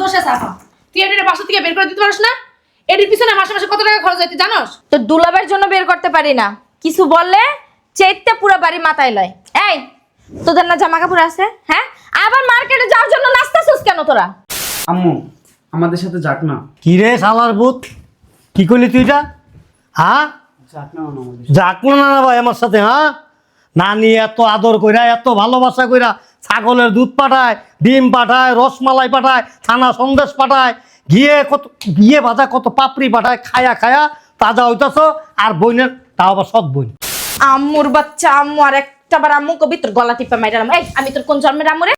দোষ তুই বাসা থেকে বের করে দিতে পারিস না? এটির পিছনে মাসে মাসে কত টাকা খরচ হয় তুই জানোস? তো দুলাবের জন্য বের করতে পারি না। কিছু বললে চেটটা পুরো বাড়ি মাথায় লয়। এই তোদের না জামা কাপড় আছে? হ্যাঁ? আবার মার্কেটে যাওয়ার জন্য নাস্তাছিস কেন তোরা? আম্মু আমাদের সাথে যাক না। কি রে শালার বুত কি করলি তুই এটা? হ্যাঁ? যাক না না আমাদের যাক না না ভাই আমার সাথে হ্যাঁ? নানি এত আদর কইরা এত ভালোবাসা কইরা ছাগলের দুধ পাঠায় ডিম পাঠায় রসমালাই পাঠায় ছানা সন্দেশ পাঠায় গিয়ে কত গিয়ে ভাজা কত পাপড়ি পাঠায় খায়া খায়া তাজা হইতাছ আর বইনের তাও আবার সৎ বই। আম্মুর বাচ্চা আম্মু আর একটা বার আম্মু কবি তোর গলা টিপা মাইরাম এই আমি তোর কোন জন্মের আম্মু রে?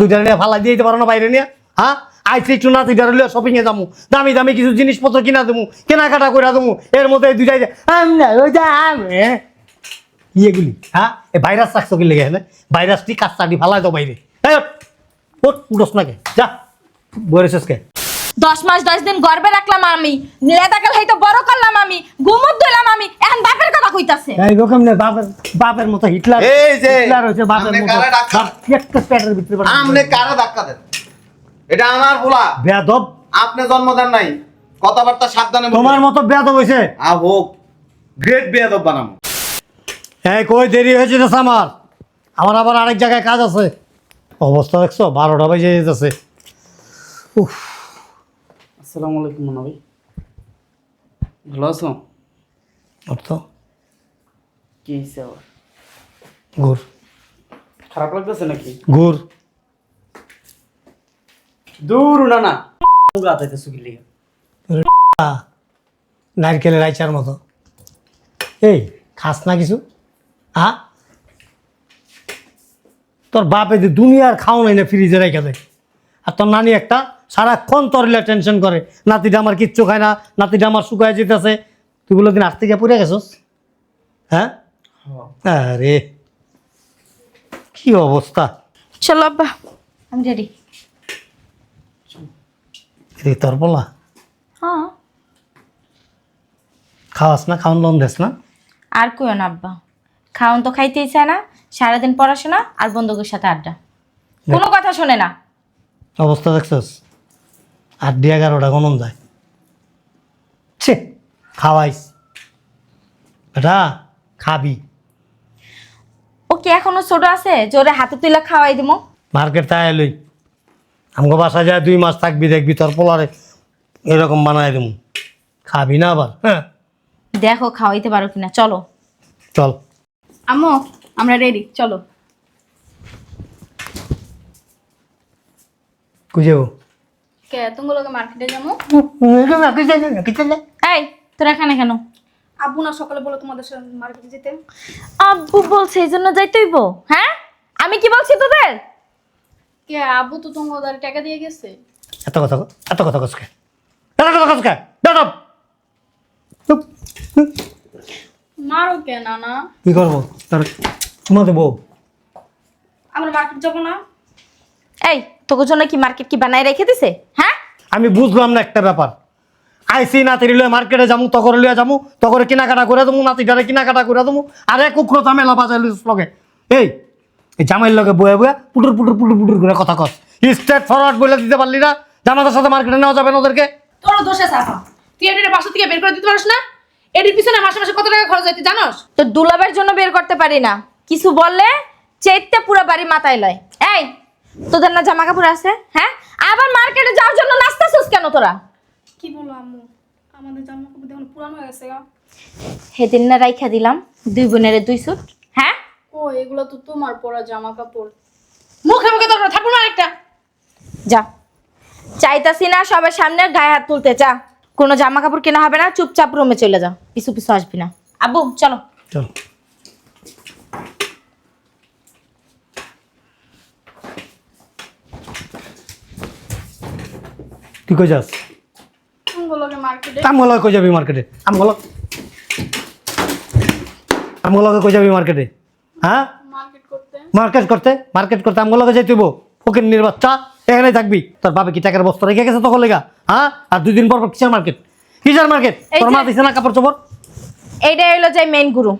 দুইটা নিয়ে দিয়ে দিতে পারো না বাইরে নিয়ে হ্যাঁ? আইসি একটু নাতি ডারলে শপিং এ যাব দামি দামি কিছু জিনিসপত্র কিনা দেবো কেনাকাটা করে দেবো এর মধ্যে দুইটাই এগুলি হ্যাঁ? এ ভাইরাস রাখছো কি লেগে ভাইরাসটি কাজটাটি ফালাই দাও বাইরে। এই উঠোস না কে। যা দশ মাস দশ দিন গর্বে রাখলাম আমি। লেদাকাল হয়তো বড় করলাম আমি গুমুত দিলাম আমি। এখন বাপের কথা কইতাছে। এইরকম না বাপের বাপের মতো হিটলার এই যে, হিটলার হয়েছে বাপের মতো। ডাক্তার? একটা প্যাটের ভিতরে। আমনে কারা ধাক্কা দেন? এটা আমার বলা বেয়াদব। আপনি জন্ম দেন নাই। কথাবার্তা সাবধানে। তোমার মতো বেয়াদব হয়েছে। আ হোক গ্রেট বেয়াদব বানাবো। হ্যাঁ কই দেরি হয়েছে তো আমার আমার আবার আরেক জায়গায় কাজ আছে। অবস্থা দেখছ? বারোটা বাজে যেতেছে। উফ। আসসালামু আলাইকুম মনা ভাই। ভালো আছো? অর্থ কি আবার? ঘুর। খারাপ লাগতেছে নাকি? ঘুর। দূর না না। হইতে সুখি নারকেলের আইচার মতো। এই খাস না কিছু? হ্যাঁ? তোর বাপে যে দুনিয়ার খাও নাই না ফ্রিজে রেখে দেয়। আর তোর নানি একটা সারাক্ষণ তরলে টেনশন করে। নাতিটা আমার কিচ্ছু খায় না নাতিটা আমার শুকায় যেতেছে। তুই বলে দিন আজ থেকে পড়ে গেছস? হ্যাঁ? আরে কি অবস্থা? চলো আব্বা আমি রেডি এদিকে তোর বলা? হ্যাঁ। খাওয়াস না খাওয়ান লোন দেস না? আর কইও না আব্বা। খাওন তো খাইতেই চায় না সারাদিন পড়াশোনা আর বন্ধুদের সাথে আড্ডা। কোনো কথা শোনে না। অবস্থা দেখছস? আট এগারোটা গণন যায়। ছে খাওয়াইস। বেটা খাবি। ও কি এখনও ছোট আছে? ওরে হাতে তুলে খাওয়াই দিমো। মার্কেট তাই এলই আমাকে বাসা যায় দুই মাস থাকবি দেখবি তোর পোলারে এরকম বানাই দেবো খাবি না আবার হ্যাঁ? দেখো খাওয়াইতে পারো কিনা। চলো। চল। আম্মু আমরা রেডি চলো। কুঝে কে তুমি লোকে মার্কেটে যাব? এই তোরা এখানে কেন? আব্বু না সকালে বলো তোমাদের সাথে মার্কেটে যেতে। আব্বু বলছে এই জন্য যাইতেইব হ্যাঁ? আমি কি বলছি তোদের? কে আব্বু তো তোমাদের টাকা দিয়ে গেছে। এত কথা এত কথা কসকে এত কথা কসকে দাদা! মারো কে না না কি করব? তোর চুমা দেবো আমরা মার্কেট যাব না। এই তোকে জন্য কি মার্কেট কি বানাই রেখে দিছে? হ্যাঁ? আমি বুঝলাম না একটা ব্যাপার। আইসি নাতি লিয়ে মার্কেটে যামু তকরে লিয়ে যামু তকরে কেনাকাটা করে দেবো নাতিটারে কেনাকাটা করে দেবো আর এক উগ্র ঝামেলা বাজাই লিস লগে। এই এই জামাইয়ের লগে বয়ে বয়ে পুটুর পুটুর পুটুর পুটুর করে কথা কস। স্ট্রেট ফরওয়ার্ড বলে দিতে পারলি না জামাদের সাথে মার্কেটে নেওয়া যাবে না ওদেরকে। তোর দোষ আপা। তুই এটির বাসা থেকে বের করে দিতে পারিস না? এটির পিছনে মাসে মাসে কত টাকা খরচ হয় তুই জানোস? তো দুলাবের জন্য বের করতে পারি না। কিছু বললে চেটটা পুরো বাড়ি মাথায় লয়। এই তোদের না জামা কাপড় আছে? হ্যাঁ? আবার মার্কেটে যাওয়ার জন্য নাস্তাছিস কেন তোরা? কি বলো আম্মু? আমাদের জামা কাপড় দেখুন পুরানো হয়ে গেছে গা। সেদিন না রাইখা দিলাম দুই বোনের দুই সুট। হ্যাঁ? ও এগুলো তো তোমার পরা জামা কাপড় মুখে মুখে তোর থাপুর মার একটা। যা। চাইতাছি না সবার সামনে গায়ে হাত তুলতে চা কোনো জামা কাপড় কেনা হবে না চুপচাপ রুমে চলে যা পিছু পিছু আসবি না। আব্বু চলো। চল। তুই কই যাস? আমগুলো কই যাবি মার্কেটে আমগুলো আমগুলোকে কই যাবি মার্কেটে হ্যাঁ? মার্কেট করতে। মার্কেট করতে? মার্কেট করতে আমগুলোকে যাই তুইব ফকির নির বাচ্চা এখানে থাকবি। তোর বাবা কি টাকার বস্তা রেখে গেছে তখন লেগা? হ্যাঁ? আর দুই দিন পর পর কিসের মার্কেট? কিসের মার্কেট? তোর মা দিছে না কাপড় চোপড়? এইটাই হলো যে মেন গুরু।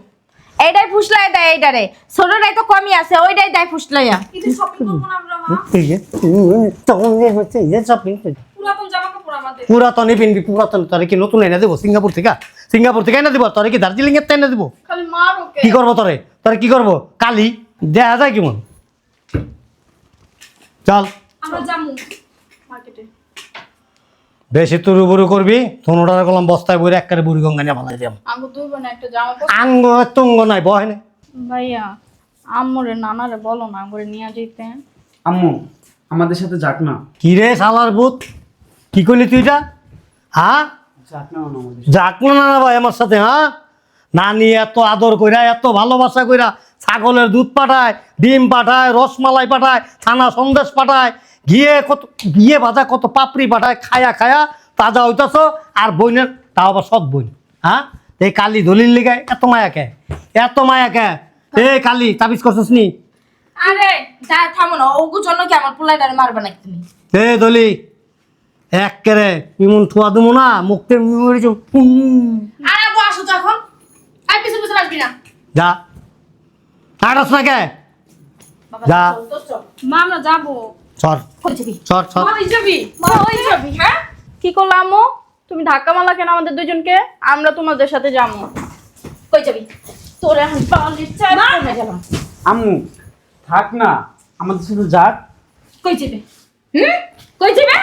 এইটাই ফুসলাই দেয় এইটারে। ছোটটাই তো কমই আছে ওইটাই দেয় ফুসলাইয়া। কিন্তু শপিং করব না আমরা মা। যে, উম, তখন হচ্ছে যে করছি। পুরাতন জামা কাপড় আমাদের। পুরাতনই পিনবি পুরাতন। তোরে কি নতুন এনে দেবো? সিঙ্গাপুর থেকে? সিঙ্গাপুর থেকে এনে দেবো? তোরে কি দার্জিলিং এর এনে দেবো? খালি মার ওকে। কি করব তোরে? তোরে কি করব? কালি? দেখা যায় কেমন? চল। আমরা যামু মার্কেটে। বেশি তুরু বুরু করবি? তোনোটারে করলাম বস্তায় বইরে একবারে বুড়ি গঙ্গা নিয়ে ভালাই দিলাম আঙ্গু তুই বোন একটা জামা আঙ্গ তুঙ্গ নাই বয় না ভাইয়া আম্মুরে নানারে বলো না করে নিয়ে যেতে আম্মু আমাদের সাথে যাক না। কি রে শালার বুত কি করলি তুই এটা? হ্যাঁ? যাক না না আমাদের যাক না না ভাই আমার সাথে হ্যাঁ? নানি এত আদর কইরা এত ভালোবাসা কইরা ছাগলের দুধ পাঠায় ডিম পাঠায় রসমালাই পাঠায় ছানা সন্দেশ পাঠায় ঘিয়ে কত গিয়ে ভাজা কত পাপড়ি পাঠায় খায়া খায়া তাজা হইতাছ আর বইনের তাও আবার সৎ বইন হ্যাঁ? এই কালি দলিল লিগায় এত মায়া কে? এত মায়া কে? এ কালি তাবিজ করছিস নি? আরে যা থামো না ওগু জন্য কি আমার পোলাইটারে মারবে নাকি তুমি? এ দলি এক কেরে ইমন ঠুয়া দেবো না মুখতে মরেছ আরে আবু আসো তো এখন। আই পিছন পিছন আসবি না। যা। আড়াস না কে? যা। মা আমরা যাব। সর। সর সর। মা যাবি কই যাবি হ্যাঁ? কি আম্মু? তুমি ধাক্কা মারলা কেন আমাদের দুজনকে আমরা তোমাদের সাথে যাব। কই যাবি তোর এখন পালির চাই কমে গেলাম আম্মু থাক না আমাদের সাথে যাক। কই যাবে? হুম? কই যাবে?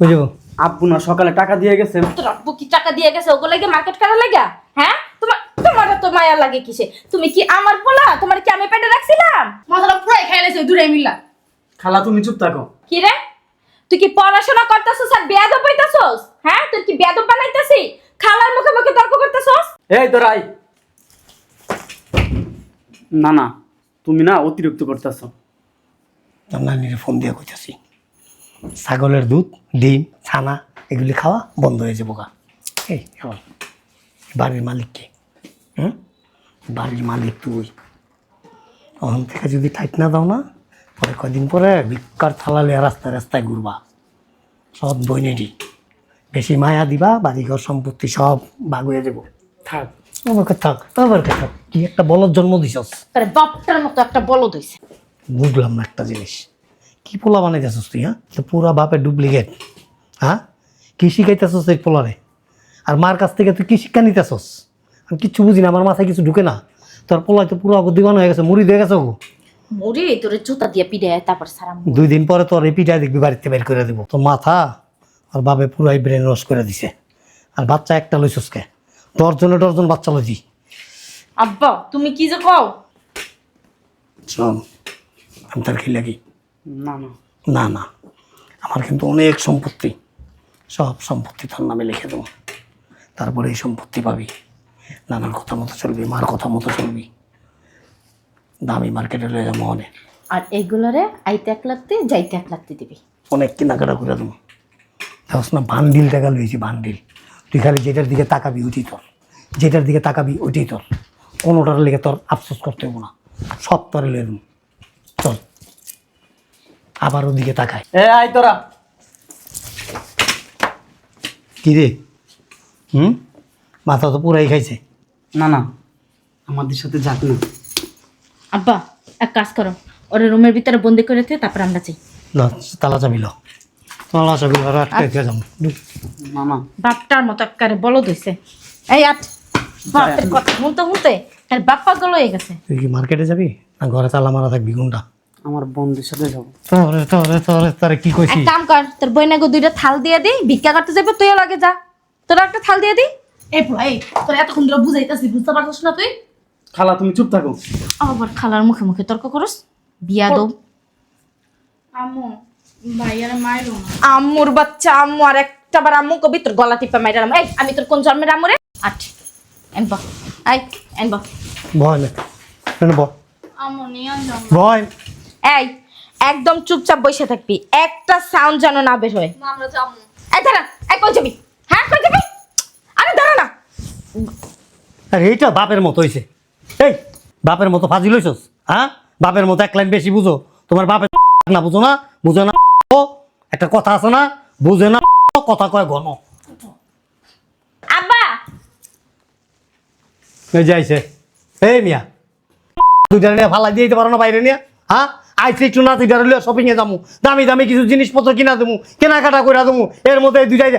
কই যাব? আব্বু না সকালে টাকা দিয়ে গেছে। তোর আব্বু কি টাকা দিয়ে গেছে? ওগুলো লাগে মার্কেট করা লাগা? হ্যাঁ? তোমার তোমার তো মায়া লাগে কিসে? তুমি কি আমার পোলা? তোমার কি আমি পেটে রাখছিলাম? মাথাটা পুরাই খেয়ে লেছে দূরে মিল্লা। খালা তুমি চুপ থাকো। কি রে? তুই কি পড়াশোনা করতেছস আর বেয়াদব হইতাছস? হ্যাঁ? তুই কি বেয়াদব বানাইতাছি? খালার মুখে মুখে তর্ক করতেছস? এই তোরাই না না তুমি না অতিরিক্ত করতেছ। তোর নানির ফোন দিয়ে কইতাছি ছাগলের দুধ ডিম ছানা এগুলি খাওয়া বন্ধ হয়ে যাব গা। এই বাড়ির মালিক কে হুম বাড়ির মালিক তুই। ওখান থেকে যদি টাইট না দাও না পরে কদিন পরে ভিক্ষার থালা লিয়ে রাস্তায় রাস্তায় ঘুরবা। সব বইনেরই বেশি মায়া দিবা বাড়িঘর সম্পত্তি সব ভাগ হয়ে যাব থাক। আমাকে থাক আবার কে থাক। কি একটা বলদ জন্ম দিছস? আরে বাপটার মতো একটা বলদ হইছে। বুঝলাম না একটা জিনিস। কি পোলা বানাইতেছস তুই হ্যাঁ? তো পুরা বাপের ডুপ্লিকেট হ্যাঁ? কি শিখাইতেছস এই পোলারে? আর মার কাছ থেকে তুই কি শিক্ষা নিতেছস? আমি কিচ্ছু বুঝি না আমার মাথায় কিছু ঢুকে না। তোর পোলাই তো পুরো দিবান হয়ে গেছে মুড়ি দিয়ে গেছে গো। মরে তোর জুতা দিয়ে পিড়ে তারপর সারা দুই দিন পরে তোর এই পিঠায় দেখবি বাড়িতে বের করে দেবো। তোর মাথা আর বাবে পুরাই ব্রেন ওয়াশ করে দিছে। আর বাচ্চা একটা লইছস কে? ডরজনে ডরজন বাচ্চা লইছি। আব্বা তুমি কি যে কও? শোন আমি তার কি? লাগি না না। না না। আমার কিন্তু অনেক সম্পত্তি। সব সম্পত্তি তার নামে লিখে দেবো। তারপরে এই সম্পত্তি পাবি। নানার কথা মতো চলবি মার কথা মতো চলবি। দামি মার্কেটে লয়ে যাব অনেক। আর এইগুলোরে আইতে এক লাগতে যাইতে এক লাগতে দিবি। অনেক কেনাকাটা করে দেবো। দেখছ না বান্ডিল টাকা লইছি বান্ডিল। তুই খালি যেটার দিকে তাকাবি ওইটাই তোর। যেটার দিকে তাকাবি ওইটাই তোর। কোনোটার লেগে তোর আফসোস করতে হব না। সব তোরে লয়ে দেবো। চল। আবার ওদিকে তাকায় এ আই তোরা। কি রে? হুম? মাথা তো পুরাই খাইছে। না না আমাদের সাথে যাক না। আব্বা এক কাজ করো। ওর রুমের ভিতরে বন্দি করে থে তারপর আমরা যাই। ল তালা চাবি ল তালা চাবি ল আটকে দিয়ে যাব। না না। বাপটার মতো একবারে বলদ হইছে। এই আট বাপের কথা শুনতে শুনতে তার বাপ্পা গল হয়ে গেছে। তুই কি মার্কেটে যাবি? না ঘরে তালা মারা থাকবি কোনটা আমার বন্ধুর সাথে যাব। তোরে তোরে তোরে তোরে কি কইছি এক কাম কর তোর বইনাকে দুইটা থাল দিয়ে দি ভিক্ষা করতে যাবে তুইও লাগে যা। তোর একটা থাল দিয়ে দি। এই পুরা এই তোর এতক্ষণ ধরে বুঝাইতাছি বুঝতে পারছিস না তুই? খালা তুমি চুপ থাকো। আবার খালার মুখে মুখে তর্ক করস? বিয়া দো আম্মু ভাইয়ারে মাইরো না। আম্মুর বাচ্চা আম্মু আর একটা বার আম্মু কবি তোর গলা টিপা মাইরালাম এই আমি তোর কোন জন্মের আম্মু রে? আট এনব। আই এনব। ভয় না কেন বল। আম্মু নিয়ে যাও ভয়। এই একদম চুপচাপ বসে থাকবি। একটা সাউন্ড যেন না বের হয়। আমরা যাব। এই দাঁড়া এই কই যাবি হ্যাঁ কই যাবি আরে দাঁড়া না আর এইটা বাপের মতো হইছে। এই বাপের মতো ফাজিল হইছস? হ্যাঁ? বাপের মতো এক লাইন বেশি বুঝো। তোমার বাপের না বুঝো না? বুঝো না একটা কথা আছে না? বুঝে না কথা কয় ঘন। আব্বা! যাইছে এই মিয়া। দুইটা নিয়ে ফালা দিয়ে দিতে পারো না বাইরে নিয়ে? হ্যাঁ? আইসি একটু নাতি ডারলে শপিং এ যাব দামি দামি কিছু জিনিসপত্র কিনা দেবো কেনাকাটা করে দেবো এর মধ্যে দুইটাই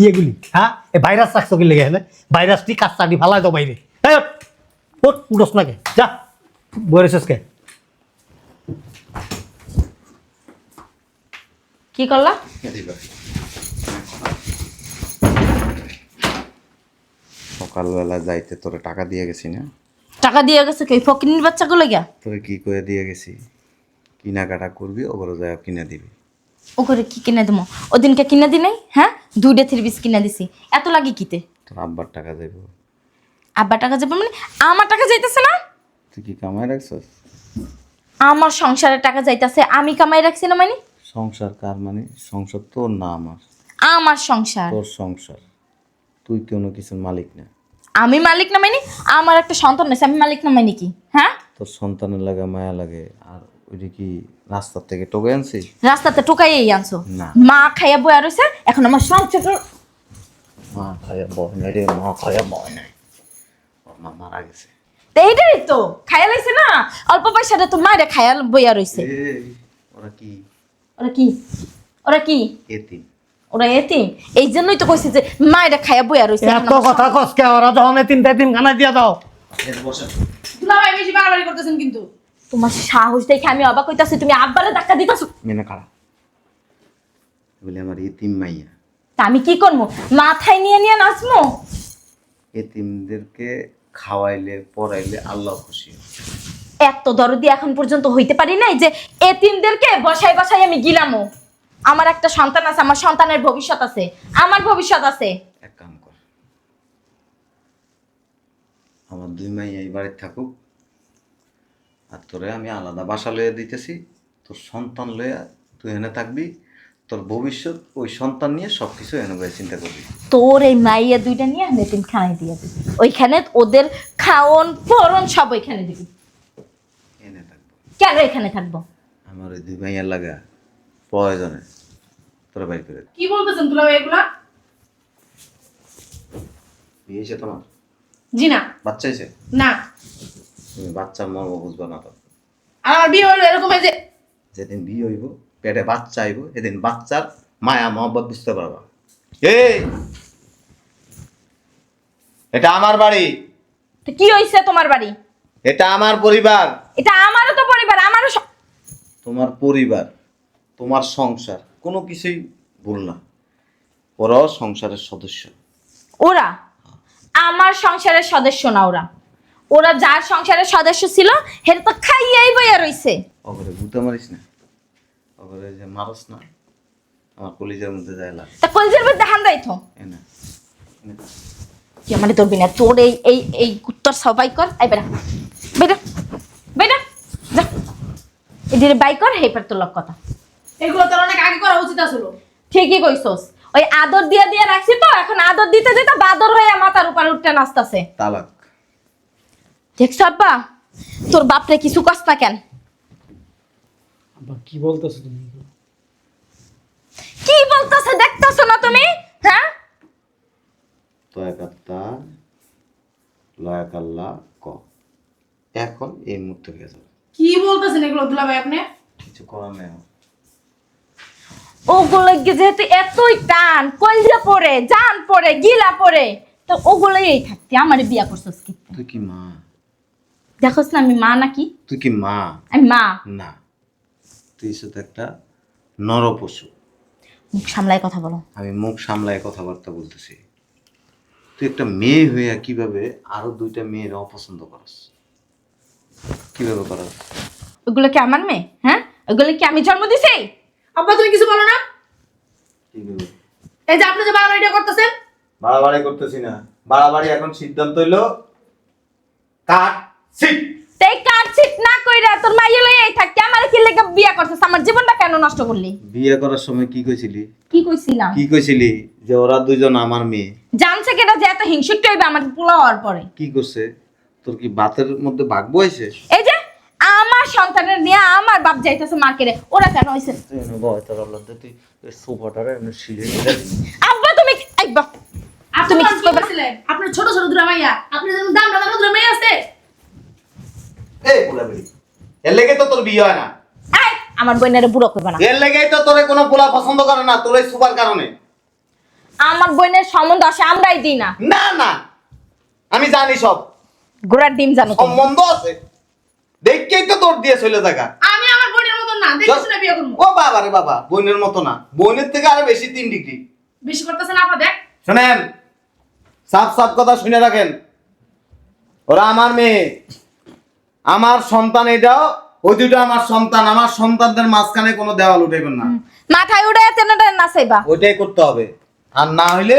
ইয়েগুলি হ্যাঁ এই ভাইরাস রাখছো কি লেগে হ্যাঁ ভাইরাসটি কাজটাটি ফালাই দাও বাইরে। ওঠ, ওঠ উঠোস নাকি। যা। বলেছিস কে। কি করলা সকালবেলা যাইতে তোরে টাকা দিয়ে গেছি না? টাকা দিয়ে গেছে কি? ফকিনির বাচ্চাগুলো গিয়া তোরে কি করে দিয়ে গেছি? কেনাকাটা করবি ওগুলো যায় কিনে দিবি। ও করে কি কিনে দেবো ওদিনকে কিনে দি নাই হ্যাঁ? দুইটা থ্রি পিস কিনে দিছি। এত লাগে কিতে? তোর আব্বার টাকা দেব আব্বার টাকা যাবে মানে আমার টাকা যাইতেছে না? তুই কি কামাই রাখছস? আমার সংসারের টাকা যাইতেছে আমি কামাই রাখছি না মানে? সংসার কার মানে? সংসার তোর না আমার। আমার সংসার। তোর সংসার। তুই কোনো কিছুর মালিক না? আমি মালিক না মানে? আমার একটা সন্তান আছে আমি মালিক না মানে কি? হ্যাঁ? তোর সন্তানের লাগে মায়া লাগে আর ওইটা কি রাস্তার থেকে টোকে আনছিস? রাস্তাতে টোকাইয়েই আনছো? না। মা খাইয়া বয়া রয়েছে এখন আমার সংসার মা খায়া বয় নাই রে মা খায়া বয় নাই। মা মারা গেছে। এইটাই তো খাইয়া লাইছে না? অল্প পয়সাটা তো মায়েরা খাইয়া বইয়া রয়েছে ওরা কি? ওরা কি? ওরা কি? এতিম। ওরা এতিম? এই জন্যই তো কইছে যে মায়েরা খাইয়া বইয়া রয়েছে এত কথা কসকে ওরা যখন তিনটা তিন খানা দিয়ে দাও। দুলাভাই বেশি বাড়াবাড়ি করতেছেন কিন্তু। তোমার সাহস দেখে আমি অবাক হইতাছি তুমি আব্বারে ধাক্কা দিতাছো। মেনে খাড়া। বলে আমার এতিম মাইয়া। তা আমি কি করব? মাথায় নিয়ে নিয়ে নাচবো? এতিমদেরকে খাওয়াইলে পড়াইলে আল্লাহ খুশি হয়। এত দরদি এখন পর্যন্ত হইতে পারি নাই যে এতিমদেরকে বসাই বসাই আমি গিলামো। আমার একটা সন্তান আছে আমার সন্তানের ভবিষ্যৎ আছে আমার ভবিষ্যৎ আছে। এক কাম কর। আমার দুই মাইয়া এই বাড়িতে থাকুক আর তোরে আমি আলাদা বাসা লইয়া দিতেছি তোর সন্তান লইয়া তুই এনে থাকবি তোর ভবিষ্যৎ ওই সন্তান নিয়ে সব কিছু এনে চিন্তা করবি। তোর এই মাইয়া দুইটা নিয়ে আমি এতিম খানাই দিয়ে দিবি। ওইখানে ওদের খাওন পরন সব ওইখানে দিবি। এনে থাকব। কেন এখানে থাকব? আমার ওই দুই মাইয়া লাগা প্রয়োজনে তোরা বাইর করে কি বলতেছেন দুলাভাই এগুলা? বিয়ে হয়েছে তোমার? জি না বাচ্চা হয়েছে? না। তুমি বাচ্চার মর্ম বুঝব না তো। আমার বিয়ে হলো এরকম এই যে যেদিন বিয়ে হইব পেটে বাচ্চা আইব সেদিন বাচ্চার মায়া মহব্বত বুঝতে পারবা। এই! এটা আমার বাড়ি। তো কি হইছে তোমার বাড়ি? এটা আমার পরিবার। এটা আমারও তো পরিবার আমারও স- তোমার পরিবার তোমার সংসার কোনো কিছুই ভুল না। ওরাও সংসারের সদস্য। ওরা? আমার সংসারের সদস্য না ওরা। ওরা যার সংসারের সদস্য ছিল সেটা তো খাইয়াই বইয়া রইছে। ওগরে ভূতে মারিস না। ওগরে যে মারস না আমার কলিজার মধ্যে যায় লাগ তা কলজের মধ্যে হান দেয় তো। এনে কি মানে ধরবি না? তোর এই এই এই উত্তর সবাই কর। আই বেটা বেটা বেটা যা। এদের বাই কর হেপার তোর লক কথা। এগুলো তোর অনেক আগে করা উচিত আসলো ঠিকই কইছস। ওই আদর দিয়া দিয়া রাখছি তো এখন আদর দিতে দিতে বাদর হয়ে মাথার উপর উঠতে নাচতাছে। তালাক। দেখছ আব্বা? তোর বাপরে কিছু কস না কেন? কি বলতেছো তুমি? কি বলতেছে দেখতেছো না তুমি? হ্যাঁ? তয়াকাত্তা লয়াকাল্লা ক। এখন এই মুহূর্তে হয়ে যাবে। কি বলতেছেন এগুলো দুলাভাই আপনি? কিছু করার নেই আমার। ওগুলো যেহেতু এতই টান কলজা পড়ে জান পড়ে গিলা পড়ে তো ওগুলোই থাকতে আমার বিয়া করছস কি তুই কি মা? দেখোস না আমি মা নাকি? তুই কি মা? আমি মা। না। তুই শুধু একটা নর পশু মুখ সামলায় কথা বলো। আমি মুখ সামলায় কথাবার্তা বলতেছি। তুই একটা মেয়ে হইয়া কীভাবে আরও দুইটা মেয়ের অপছন্দ করস? কীভাবে করস? ওগুলো কি আমার মেয়ে? হ্যাঁ? ওগুলো কি আমি জন্ম দিছি? আব্বা তুমি কিছু বলো না। এই যে আপনি যে বাড়াবাড়িটা করতেছেন। বাড়াবাড়ি করতেছি না। বাড়াবাড়ি এখন সিদ্ধান্ত হইল কাট সিট তাই কার ঠিক না কইরা তোর মাইয়ে লই এই থাকতে আমার কি লেগে বিয়া করছিস আমার জীবনটা কেন নষ্ট করলি? বিয়ে করার সময় কি কইছিলি? কি কইছিলাম? কি কইছিলি? যে ওরা আমার মেয়ে। জানছে কেটা যে এত হিংসুক হইবে আমার পোলা হওয়ার পরে? কি করছে? তোর কি বাতের মধ্যে বাঘ বইছে? এই যে আমার সন্তানের নিয়ে আমার বাপ যাইতেছে মার্কেটে ওরা কেন হইছে? আব্বা তুমি আব্বা আপনি তুমি কি? আপনার ছোট ছোট দুরা মাইয়া আপনি যেমন দাম দাম দুরা মাইয়া আছে। এই বুড়াবুড়ি এর লেগে তো তোর বিয়ে হয় না। এই আমার বোনের বুড়ো করবে না। এর লেগেই তো তোরে কোনো পোলা পছন্দ করে না তোর এই সুপার কারণে। আমার বোনের সম্বন্ধ আসে আমরাই দিই না। না না আমি জানি সব। গোড়ার ডিম জানো তুমি। সম্বন্ধ আছে। দেখকেই তো তোর দিয়ে চলে থাকা আমি আমার বোনের মতন না দেখে শুনে বিয়ে করব। ও বাবা রে বাবা বোনের মতো না। বোনের থেকে আরও বেশি তিন ডিগ্রি। বেশি করতেছেন আপা দেখ। শোনেন সাফ সাফ কথা শুনে রাখেন। ওরা আমার মেয়ে। আমার সন্তান এটাও ওই দুটো আমার সন্তান আমার সন্তানদের মাঝখানে কোনো দেওয়াল উঠেবেন না। মাথায় উড়ে তেনাটা নাচাইবা? ওইটাই করতে হবে। আর না হইলে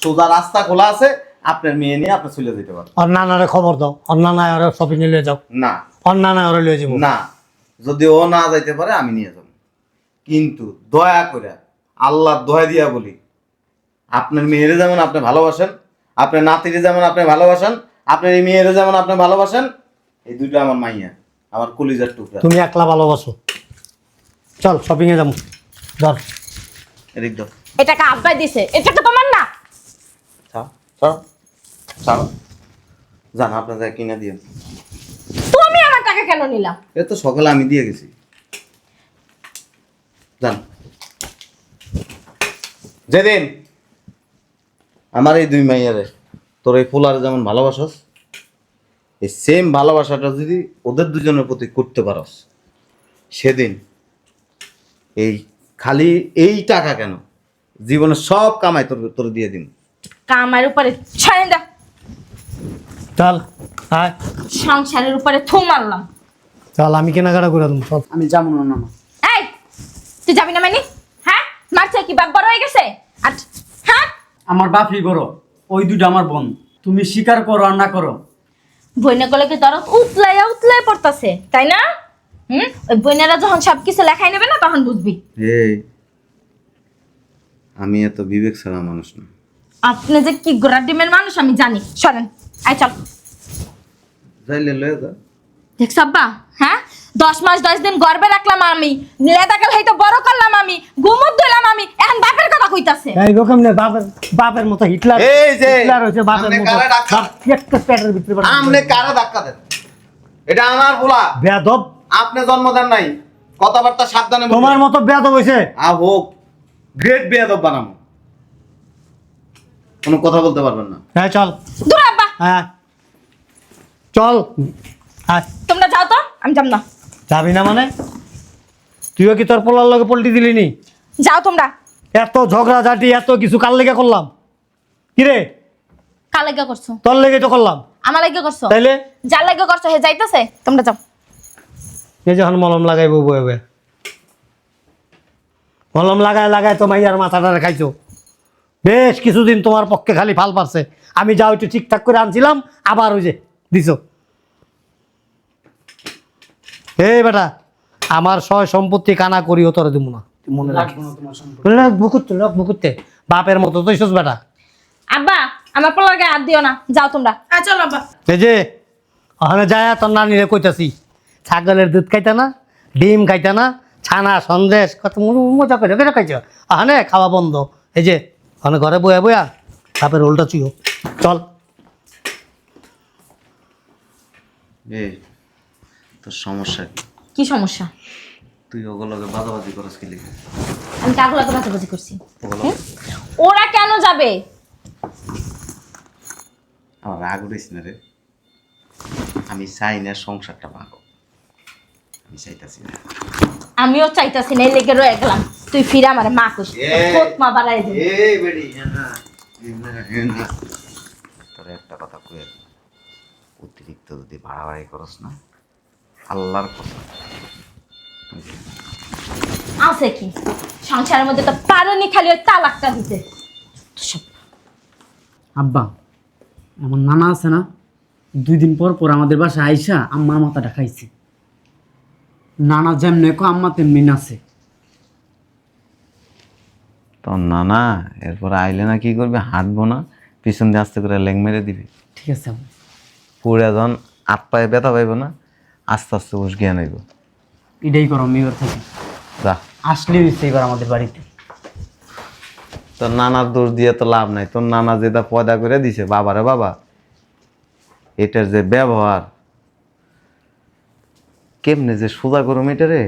সোজা রাস্তা খোলা আছে আপনার মেয়ে নিয়ে আপনি চলে যেতে পারেন আর নানারে খবর দাও। আর নানা ওরা শপিং এ লিয়ে যাও। না। আর নানা ওরা লিয়ে যাব। না। যদি ও না যাইতে পারে আমি নিয়ে যাব। কিন্তু দয়া করে আল্লাহ দয়া দিয়া বলি আপনার মেয়েরে যেমন আপনি ভালোবাসেন আপনার নাতিরে যেমন আপনি ভালোবাসেন আপনার এই মেয়েরে যেমন আপনি ভালোবাসেন এই দুটো আমার মাইয়া আমার কলিজার টুকরা। তুমি একলা ভালোবাসো চল শপিং এ যাব। ধর। এদিক দাও এটাকে আব্বাই দিছে। এটাকে তোমার না? ছাড়ো ছাড়ো ছাড়ো। জান আপনার যা কিনা দিয়ে তুমি আমার টাকা কেন নিলাম এ তো সকালে আমি দিয়ে গেছি। জান। যেদিন আমার এই দুই মাইয়ারে তোর এই ফুল ফুলারে যেমন ভালোবাসস এই সেম ভালোবাসাটা যদি ওদের দুজনের প্রতি করতে পারস সেদিন এই খালি এই টাকা কেন? জীবনে সব কামাই তোর তোর দিয়ে দিন কামার উপরে ছাড়েন দা। চল হ্যাঁ সংসারের উপরে থু মারলাম। চল আমি কেনাকাটা করে দেবো চল আমি যাব না না এই তুই যাবি না মানে? হ্যাঁ? মারছে কি বাপ বড় হয়ে গেছে? আর হ্যাঁ? আমার বাপই বড় ওই দুটো আমার বোন। তুমি স্বীকার করো আর না করো। বইনা গলে কি দরদ উতলাইয়া উতলাই পড়তাছে তাই না? হুম? ওই বইনারা যখন সব কিছু লেখাই নেবে না তখন বুঝবি। এই আমি এত বিবেক ছাড়া মানুষ না। আপনি যে কি গোড়া ডিমের মানুষ আমি জানি। সরেন আয় চল। যাইলে লয়ে যা। দেখছ আব্বা? হ্যাঁ? দশ মাস দশ দিন গর্বে রাখলাম আমি লেদাকাল হয়তো বড় করলাম আমি গুমত দিলাম আমি এখন বাপের কথা কইতাছে। এই রকম না বাপের বাপের মতো হিটলার এই যে, হিটলার হচ্ছে বাপের মতো। একটা ভিতরে। আমনে কারে ধাক্কা দেন? এটা আমার বেয়াদব। আপনি জন্ম দেন নাই। কথাবার্তা সাবধানে। তোমার মতো বেয়াদব হয়েছে। আ হোক। গ্রেট বেয়াদব বানাবো। কোনো কথা বলতে পারবেন না। হ্যাঁ চল। দূর আব্বা। হ্যাঁ। চল। হ্যাঁ তোমরা যাও তো আমি যাব না। যাবি না মানে? তুইও কি তোর পোলার লগে পল্টি দিলি নি? যাও তোমরা। এত ঝগড়া ঝাঁটি এত কিছু কার লেগে করলাম? কিরে? কার লাগে করছ? তোর লেগে তো করলাম। আমার লাগে করছ? তাইলে? যার লাগে করছ হে যাইতাছে? তোমরা যাও। এই যখন মলম লাগাইবো বয়ে বয়ে মলম লাগায় লাগায় তো মাইয়ার মাথাটা খাইছো। বেশ কিছুদিন তোমার পক্ষে খালি ফাল পারছে। আমি যাও একটু ঠিকঠাক করে আনছিলাম আবার ওই যে দিছো। এই বেটা আমার সয় সম্পত্তি কানা করিও তোরে দিব না। মনে রাখিস। লাগবো না তোমার সম্পর্ক লোক বুকুতে লোক বুকুতে বাপের মতো তো ইসোস বেটা। আব্বা আমার পোলার গায়ে হাত দিও না। যাও তোমরা। চল আব্বা। এই যে ওখানে যায় তোর নানিরে কইতাছি। ছাগলের দুধ খাইতে না ডিম খাইতে না ছানা সন্দেশ কত মজা করে কেটে খাইছ? ওখানে খাওয়া বন্ধ। এই যে ওখানে ঘরে বয়া বয়া বাপের রোলটা চুইও। চল। এই তোর সমস্যা কি? কি সমস্যা? তুই ওগুলোকে বাজাবাজি করস কি লিখে? আমি কাকুলাকে করছি। হুম? ওরা কেন যাবে? আমার রাগ উঠিস না রে। আমি চাই না সংসারটা ভাঙো আমি চাইতাছি না। আমিও চাইতাছি না এই লেগে রয়ে গেলাম। তুই ফিরে আমার মা কইস এই। মা বাড়াই দে। এই বেড়ি তোর একটা কথা কয়ে। অতিরিক্ত যদি বাড়াবাড়ি করস না আল্লাহর কথা। আছে কি? সংসারের মধ্যে তো পারোনি খালি ওই তালাকটা দিতে। আব্বা আমার নানা আছে না? দুই দিন পর পর আমাদের বাসায় আইসা আম্মার মাথাটা খাইছে। নানা যেমনি কো আম্মা তেমনি নাচে। তোর না না এরপর আইলে না কি করবে? হাঁটবো না। পিছন দিয়ে আস্তে করে লেং মেরে দিবে। ঠিক আছে আব্বা। পুরা যখন আট পায়ে ব্যথা পাইব না। আস্তে আস্তে বস জ্ঞান হইব। এটাই করো মেয়র থেকে। যা। আসলে হচ্ছে এবার আমাদের বাড়িতে। তোর নানার দোষ দিয়ে তো লাভ নাই। তোর নানা যেটা পয়দা করে দিছে বাবারে বাবা এটার যে ব্যবহার কেমনে যে সোজা করুম এটারে